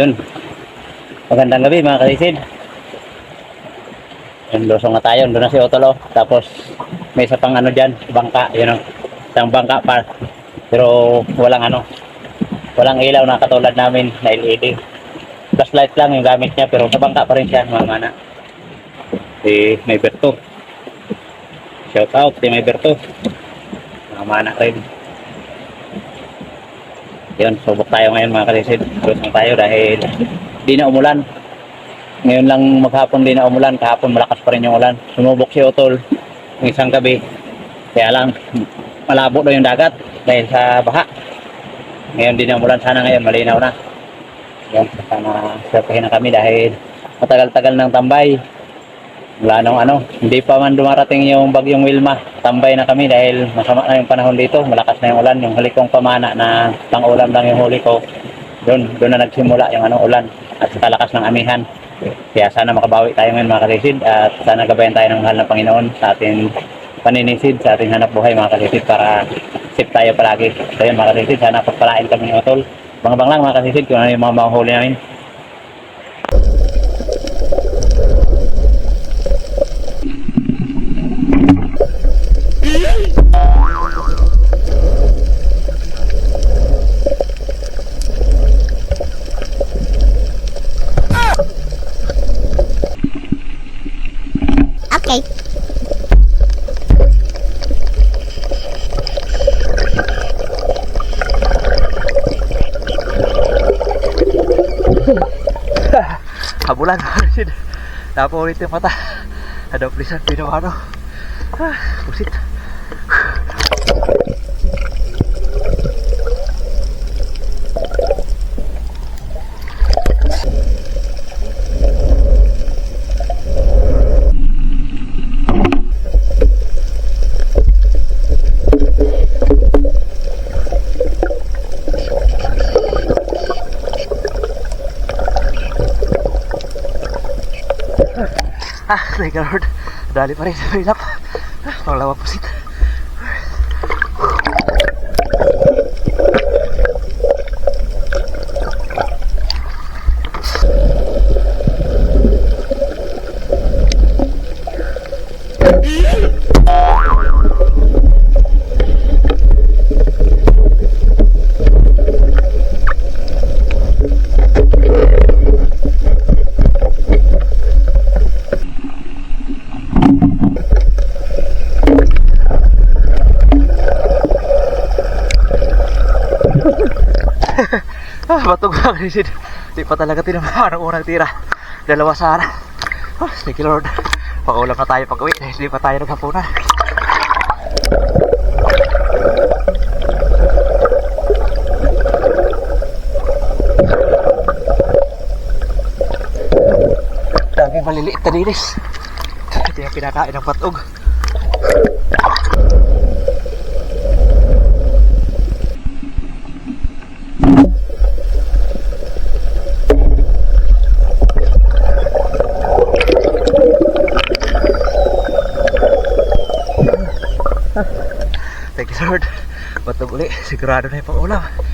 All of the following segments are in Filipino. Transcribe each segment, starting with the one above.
Yun. Magandang gabi mga kalisid. Yun, lusong na tayo. Doon na si Otolo. Tapos may isa pang ano dyan, bangka. Yun o. Isang bangka pa. Pero walang ano. Walang ilaw na katulad namin na LED. Flashlight lang yung gamit niya pero sa bangka pa rin siya mga mana. Si May Berto. Shout out si May Berto. Mga mana rin. Yun, subok tayo ngayon mga kalisid. Lusong tayo dahil di na umulan. Ngayon lang maghapon di na umulan. Kahapon malakas pa rin yung ulan. Sumubok si Otol ng isang gabi. Kaya lang, malabo daw yung dagat dahil sa baha. Ngayon di na umulan. Sana ngayon malinaw na. Yan, sana swertihin na kami dahil matagal-tagal ng tambay. Wala nung ano, hindi pa man dumarating yung bagyong Wilma. Tambay na kami dahil masama na yung panahon dito. Malakas na yung ulan. Yung huli kong pamana na pang-ulam lang yung huli ko. Doon, doon na nagsimula yung ano, ulan at sa lakas ng amihan. Kaya sana makabawi tayo ngayon mga kalisid at sana gabayan tayo ng mahal ng Panginoon sa ating paninisid, sa ating hanap buhay mga kalisid para safe tayo palagi. So yun mga kalisid, sana pagpalain kami ng utol. Bang-bang lang mga kalisid kung ano yung mga mahuli namin. Habulan. Tapo ulit yung mata. Ada plisan pinamano. Ah, pusit. Ah, you Lord. Dali pa rin sa hilap. Ah, panglawa pusit. Ah, batog lang rin. Di pa talaga tinamaan ang unang tira. Dalawa sana. Ah, thank you Lord. Pakaulam na tayo pag uwi dahil di pa tayo naghapunan. Daming maliliit na linis. Ito yung pinakain ng patog. Thank you Lord. Patog uli. Sigurado na yung pang-ulam.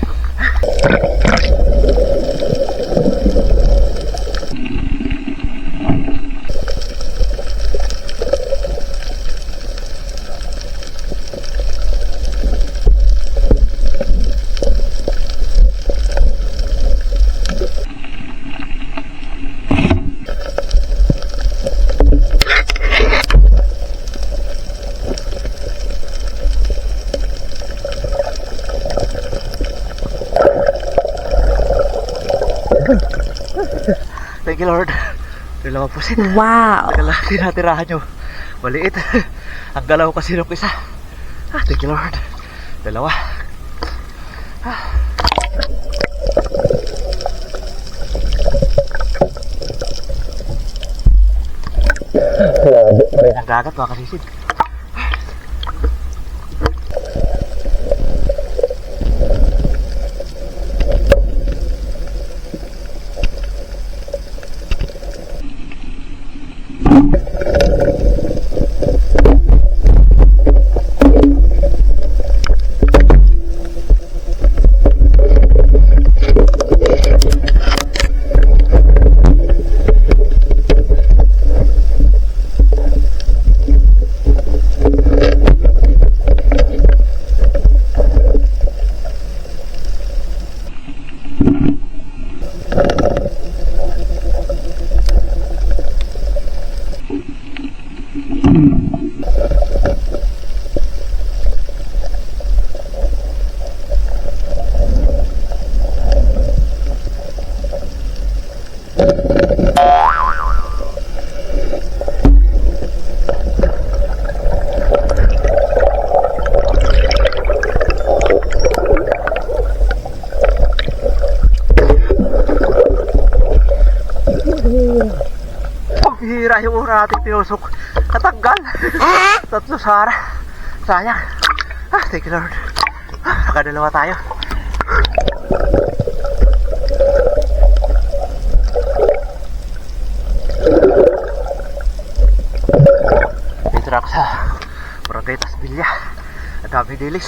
Thank you Lord. Dalawa po sila. Wow. Kala tinatirahan nyo. Maliit. Ang galaw kasi nung isa. Ah, thank you Lord. Dalawa. Ah. Ang dagat mga kasisid. Tinusok. Katanggal. Tatlo sana. Sayang. Ah, thank you Lord. Ah, nakadalawa tayo. Dito na ako sa Barangay Tasbilya. Ang dami dilis.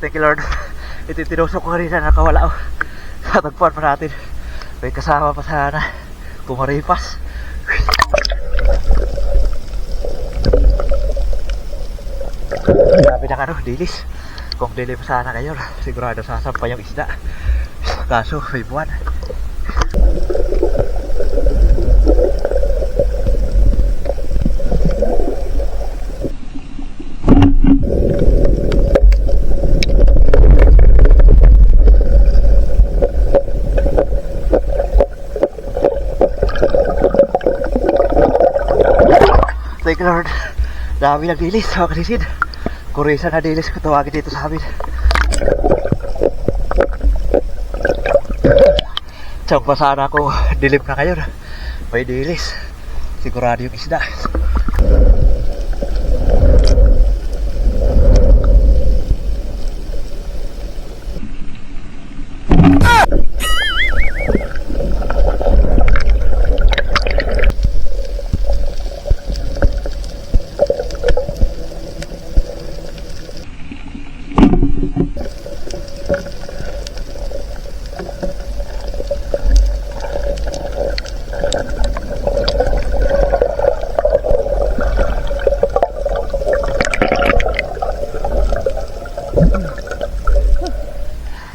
Thank you Lord. Yung tinusok ko kanina nakawala oh. Tatagpuan pa natin. May kasama pa sana. Kumaripas. Grabe na ka no, dilis. Kung dili sana ngayon, sigurado sasampa yung isda. Kaso, may buwan. Thank you Lord. Dami ng dilis, mga kalisid. Kurisa na dilis ko tawagin dito sa amin. Tiyang pa sana ako dilim na ngayon. May dilis. Sigurado yung isda.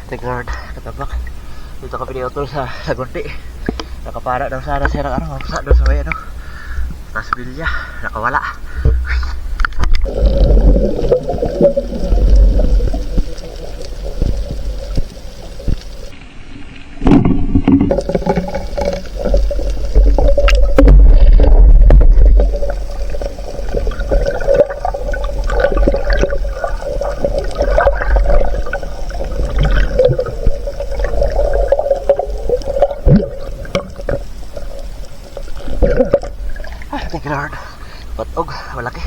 Thank you Lord. Katabak. Niutol sa Sagunti. Nakapara daw sana siya ng ano, mamsa daw sa may ano. Tasbilya. Nakawala. Ah, thank you Lord. Patog, malaki.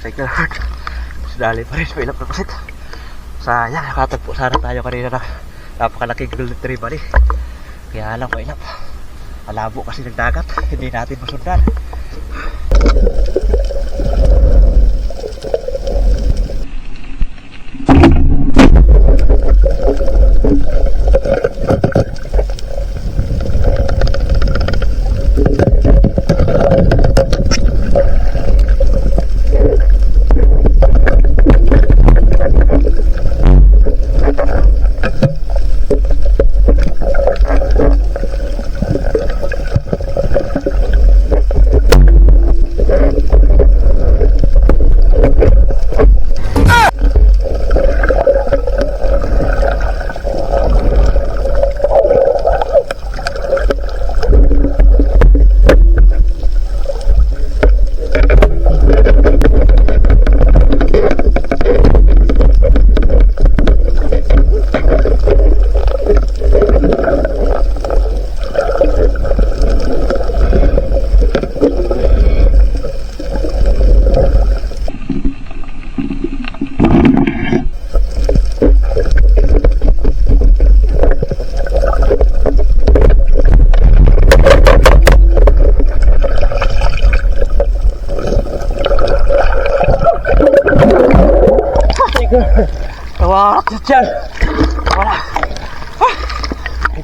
Thank you Lord. Dali pa rin, may ilap na pasit. Sayang, nakatagpo sana tayo kanina na napakalaking golden retriever eh. Kaya lang, may ilap. Malabo kasi ng dagat, hindi natin masundan.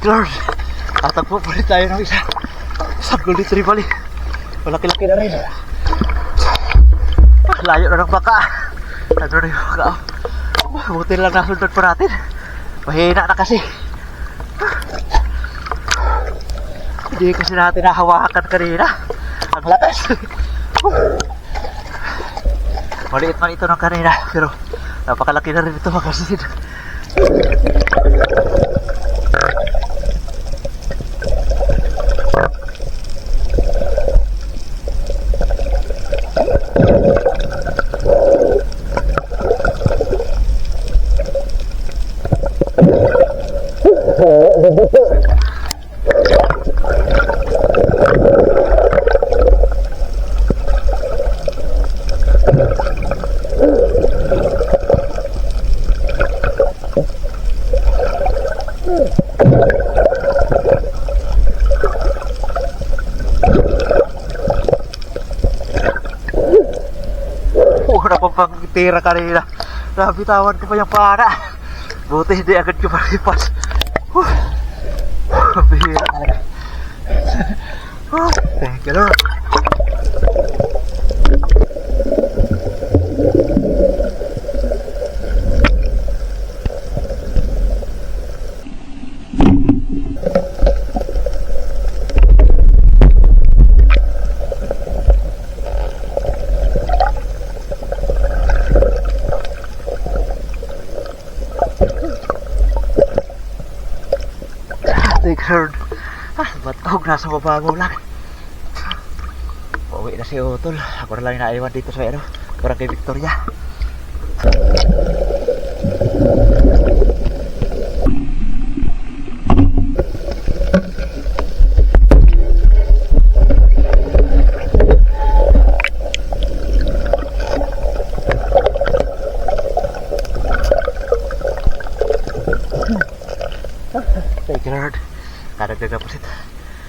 Lord! Tatagpo pa rin tayo ng isa. Isang Golden Trevally. Malaki-laki na rin. Ah, layo na ng baka. Ano na yung baka? Ah, Buti lang nasundan pa natin. Mahina na kasi. Ah. Hindi kasi natin nahawakan kanina. Ang lakas. Maliit man ito ng kanina. Pero napakalaki na rin ito mga kasid. Una pa pang tira kanina. Nabitawan ko pa yung para. Buti hindi agad ko palipas. Bihira talaga. Thank you Lord. Lord. Ah, batog nasa baba mo lang. Pauwi na si Utol. Ako na lang yung naiwan dito sa ano. Parang kay Victoria.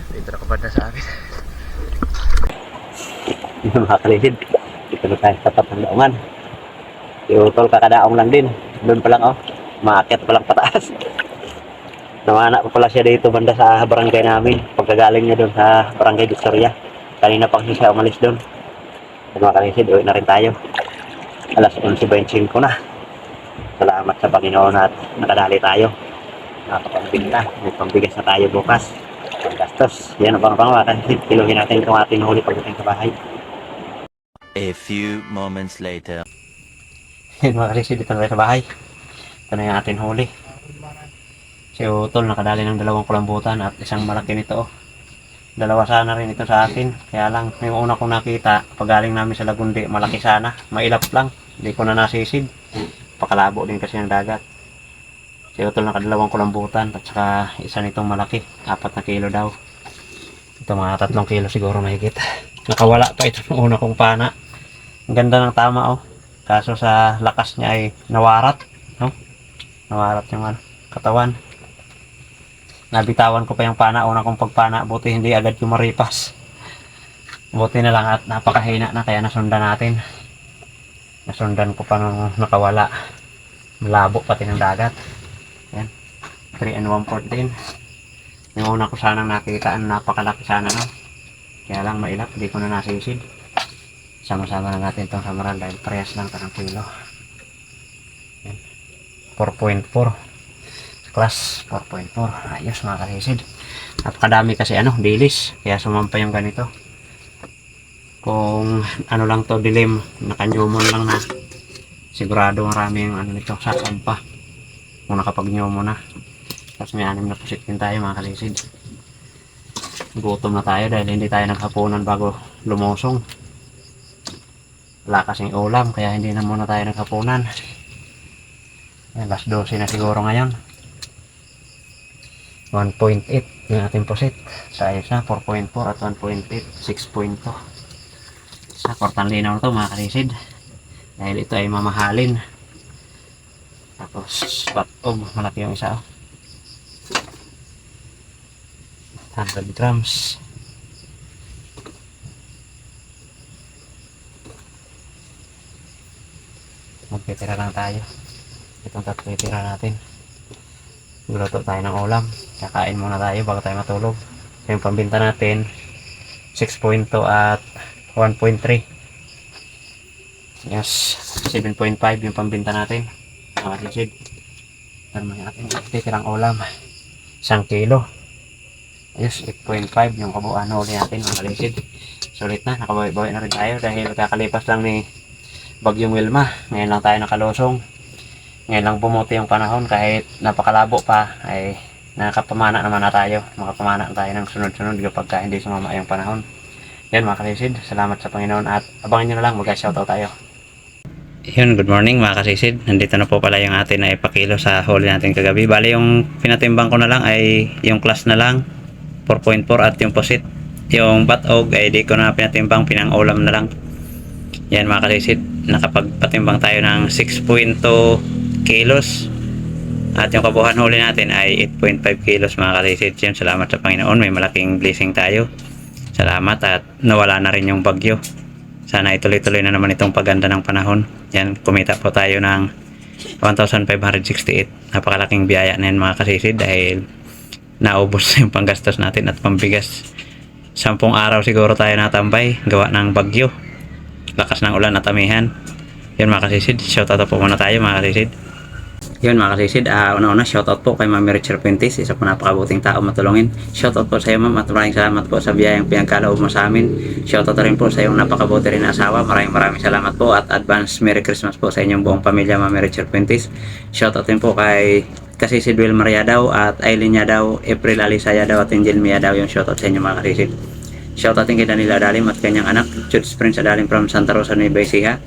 Dito na kabanda sa amin. mga kalisid. Dito na tayo sa lang din. Doon pa lang oh. Maakyat pa lang pataas. Namana pa pala siya dito banda sa barangay namin. Pagkagaling niya doon sa barangay Victoria. Kanina pa kasi siya umalis doon. So, mga kalisid, uwi na rin tayo. Alas 11.25 na. Salamat sa Panginoon at nakadali tayo. Nakakapagbinta. May pambigas na tayo bukas. Gastos. Yan ang pang mga kalisid. Kiluhin natin itong ating huli pagdating sa bahay. A few moments later. Yan mga kasi dito na sa bahay. Ito na yung ating huli. Si Utol nakadali ng dalawang kulambutan at isang malaki nito. oh. Dalawa sana rin ito sa akin. Kaya lang, yung una kong nakita, pag galing namin sa Lagundi, malaki sana. Mailap lang. Hindi ko na nasisid. Pakalabo din kasi ng dagat. Si Utol nakadalawang kulambutan at saka isa nitong malaki. Apat na kilo daw. Ito mga tatlong kilo siguro mahigit. Nakawala pa ito ng una kong pana. Ang ganda ng tama oh. Kaso sa lakas niya ay nawarat, no? Nawarat yung ano, katawan. Nabitawan ko pa yung pana, una kong pagpana, buti hindi agad yung maripas. Buti na lang at napakahina na kaya nasundan natin. Nasundan ko pa nung nakawala. Malabo pati ng dagat. Yan. 3 and 1 fourth din. Yung una ko sanang nakita, ang napakalaki sana no. Kaya lang mailap, hindi ko na nasisid. Sama-sama na natin itong samaran dahil parehas lang kanang kilo. Yan. 4.4. Class 4.4. Ayos mga kasisid. Napakadami kasi ano, dilis. Kaya sumampa yung ganito. Kung ano lang to, dilim, nakanyumon lang na. Sigurado marami yung ano nito, sasampa. Kung nakapag-nyumon na. Tapos may anim na pusit din tayo mga kalisid. Gutom na tayo dahil hindi tayo naghapunan bago lumusong. Wala kasing ulam kaya hindi na muna tayo naghapunan. Ayan, last 12 na siguro ngayon. 1.8 yung ating posit sa ayos na 4.4 at 1.8 6.2 sa kortang linaw na to mga kalisid dahil ito ay mamahalin. Tapos batog malaki yung isa oh. 100 grams magtitira lang tayo Itong tatlo natin. Guluto tayo ng ulam. Kakain muna tayo bago tayo matulog. Yung pambinta natin, 6.2 at 1.3. Yes, 7.5 yung pambinta natin. Mga kalisid. Tama natin titirang ulam. Isang kilo. Yes, 8.5 yung kabuuan huli natin mga kalisid. Sulit na, nakabawi-bawi na rin tayo dahil kakalipas lang ni Bagyong Wilma. Ngayon lang tayo nakalusong. Ngayon lang bumuti yung panahon kahit napakalabo pa ay nakapamana naman na tayo. Makapamana na tayo ng sunod-sunod kapag ka hindi sumama yung panahon. Yan mga kalisid, salamat sa Panginoon at abangan nyo na lang mag-shoutout tayo. Yun, good morning mga kasisid. Nandito na po pala yung atin na ipakilo sa huli natin kagabi. Bali yung pinatimbang ko na lang ay yung class na lang, 4.4 at yung posit. Yung batog ay di ko na pinatimbang, pinang ulam na lang. Yan mga kasisid, nakapagpatimbang tayo ng 6.2 kilos. At yung kabuhan huli natin ay 8.5 kilos mga kasisid. Yun, salamat sa Panginoon. May malaking blessing tayo. Salamat at nawala na rin yung bagyo. Sana ituloy-tuloy na naman itong paganda ng panahon. Yan, kumita po tayo ng 1,568. Napakalaking biyaya na yan mga kasisid dahil naubos yung panggastos natin at pambigas. Sampung araw siguro tayo natambay, gawa ng bagyo. Lakas ng ulan at amihan. Yun mga kasisid, shoutout po muna tayo mga kasisid. Yun mga kasisid, ah, una-una shoutout po kay Ma'am Richard Pintis, isa po napakabuting tao matulungin. Shoutout po sa iyo ma'am at maraming salamat po sa biyayang pinagkaloob mo sa amin. Shoutout rin po sa iyong napakabuti rin na asawa. Maraming maraming salamat po at advance Merry Christmas po sa inyong buong pamilya Ma'am Richard Pintis. Shoutout din po kay Kasisid Will Maria daw at Aileen Yadaw, April Alisaya daw at Angel Mia daw yung shoutout sa inyo mga kasisid. Shoutout din kay Danila Adalim at kanyang anak, Jude Prince Adalim from Santa Rosa, Nueva Ecija.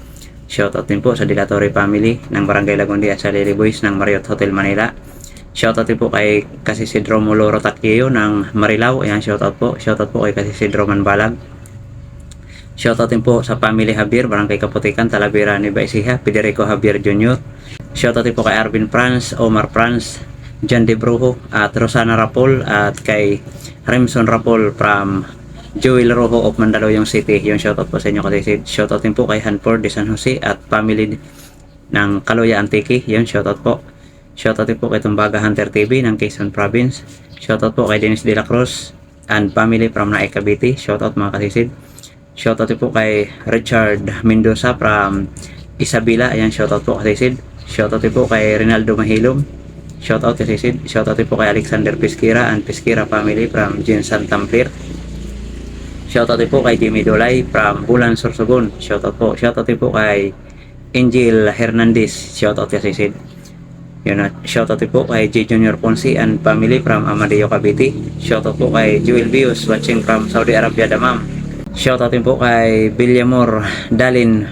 Shoutout din po sa Dilatory family ng Barangay Lagundi at sa Lily Boys ng Marriott Hotel Manila. Shoutout din po kay Kasisidro Moloro Takio ng Marilao. Ayan, shoutout po. Shoutout po kay Kasisidro Manbalag. Shoutout din po sa Family Javier, Barangay Kaputikan, Talavera, Nueva Ecija, Federico Javier Jr. Shoutout din po kay Arvin Franz, Omar Franz, John De Brujo, at Rosana Rapol, at kay Remson Rapol from Joel Rojo of Mandaluyong City. Yung shoutout po sa inyo kasi shoutout din po kay Hanford de San Jose at family ng Kaloya Antique. Yun, shoutout po. Shoutout din po kay Tumbaga Hunter TV ng Quezon Province. Shoutout po kay Dennis De La Cruz and family from Naik Cavite. Shoutout mga kasisid. Shoutout po kay Richard Mendoza from Isabela. Ayan, shoutout po kasisid. Shoutout din po kay Rinaldo Mahilom. Shoutout kasisid. Shoutout din po kay Alexander Pesquera and Pesquera family from Jinsan Tampir. Shoutout po kay Jimmy Dolay from Bulan Sorsogon. Shoutout po. Shoutout po kay Angel Hernandez. Shoutout kasi Sid. Yun shoutout po kay J. Junior Ponce and family from Amadeo Cavite. Shoutout po kay Joel Bios watching from Saudi Arabia Damam. Shoutout din po kay Villamor Dalin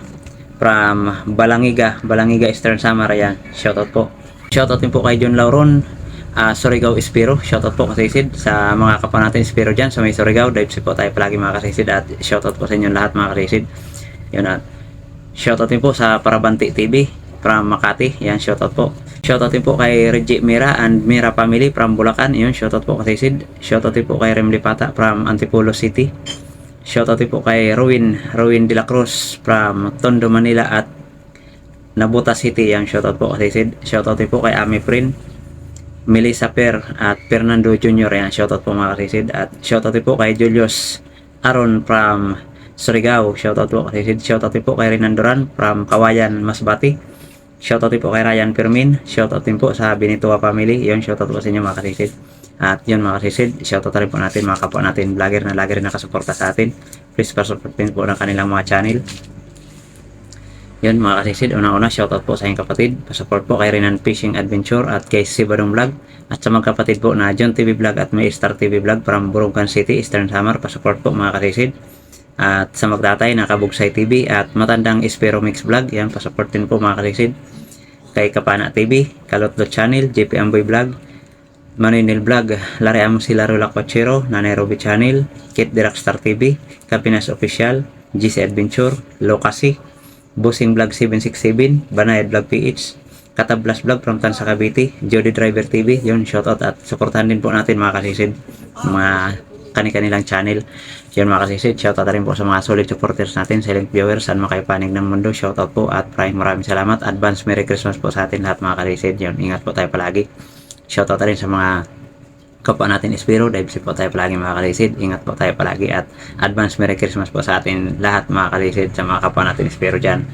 from Balangiga, Balangiga Eastern Samar. Ayan. Shoutout po. Shoutout din po kay John Lauron Ah, Surigao Espiro, shoutout po kasisid sa mga kapwa natin Espiro dyan sa may Surigao, dive po tayo palagi mga kasisid at shoutout po sa inyo lahat mga kasisid yun at shoutout din po sa Parabanti TV from Makati, yan shoutout po. Shoutout din po kay Reggie Mira and Mira family from Bulacan, yun shoutout po kasisid shoutout din po kay Remli Pata from Antipolo City shoutout po kay Ruin, Ruin de la Cruz from Tondo, Manila at Nabuta City, yan shoutout po shoutout po kay Ami Prin Melissa Per at Fernando Jr. Yan, shoutout po mga kasisid. At shoutout po kay Julius Aron from Surigao. Shoutout po kasisid. Shoutout po kay Rinandoran from Kawayan, Masbati. Shoutout po kay Ryan Permin. Shoutout din po sa Binitua family. Yun, shoutout po sa inyo mga kasisid. At yun mga kasisid, shoutout rin po natin mga kapwa natin vlogger na lagi rin nakasuporta sa atin. Please pasuportin po ng kanilang mga channel. Yun mga kasisid, unang-una shoutout po sa inyong kapatid. Pasupport po kay Renan Fishing Adventure at kay Sibadong Vlog. At sa mga kapatid po na John TV Vlog at may Star TV Vlog from Burugan City, Eastern Samar. Pasupport po mga kasisid. At sa magtatay na Kabugsay TV at Matandang Espero Mix Vlog. Yan, pasupport din po mga kasisid. Kay Kapana TV, Kalotlo Channel, JP Amboy Vlog, Maninil Vlog, Lari Amo si Laro Lacochero, Nanay Ruby Channel, Kit Star TV, Kapinas Official, GC Adventure, Lokasi, Bossing Vlog 767, Banayad Vlog PH, Katablas Vlog from Tansa Cavite, Jody Driver TV, yun, shoutout at supportahan din po natin mga kasisid, mga kani-kanilang channel. Yun mga kasisid, shoutout na rin po sa mga solid supporters natin, silent viewers, saan makapanig ng mundo, shoutout po at maraming maraming salamat. Advance Merry Christmas po sa atin lahat mga kasisid. Yun, ingat po tayo palagi. Shoutout rin sa mga kapwa natin Espiro, dive po tayo palagi mga kalisid. Ingat po tayo palagi at advance Merry Christmas po sa atin lahat mga kalisid sa mga kapwa natin Espiro dyan.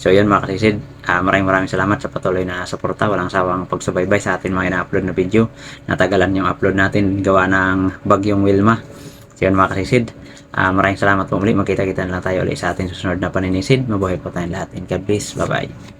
So yun mga kalisid, ah, maraming maraming salamat sa patuloy na suporta, walang sawang pagsubaybay sa atin mga ina-upload na video. Natagalan yung upload natin gawa ng bagyong Wilma. So yun mga kalisid, ah, maraming salamat po muli. Magkita-kita na lang tayo ulit sa ating susunod na paninisid. Mabuhay po tayong lahat. And God bless. Bye-bye.